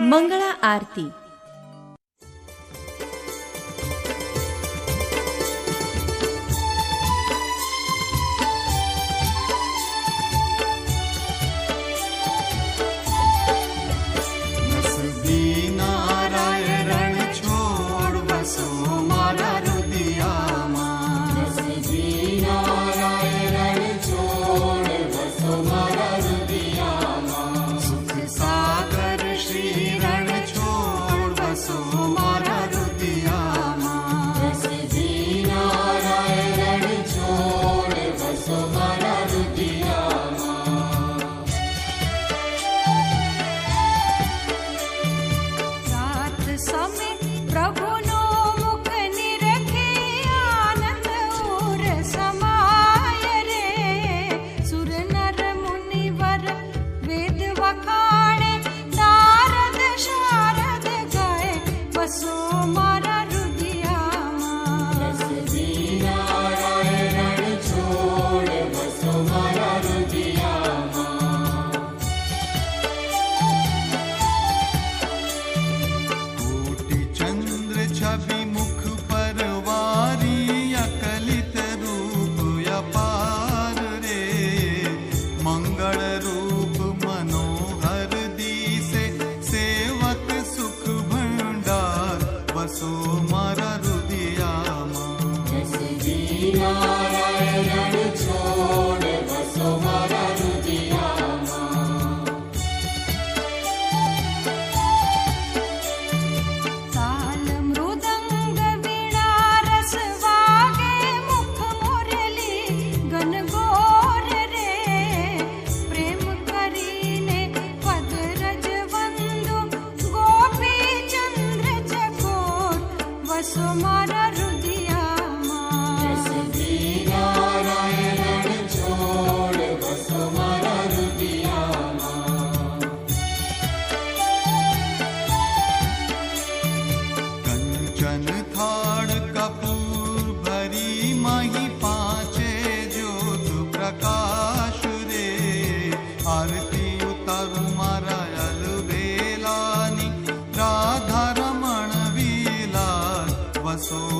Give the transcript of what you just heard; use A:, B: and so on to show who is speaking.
A: મંગળા આરતી.
B: ಮಾರದು
C: so much.
B: soul.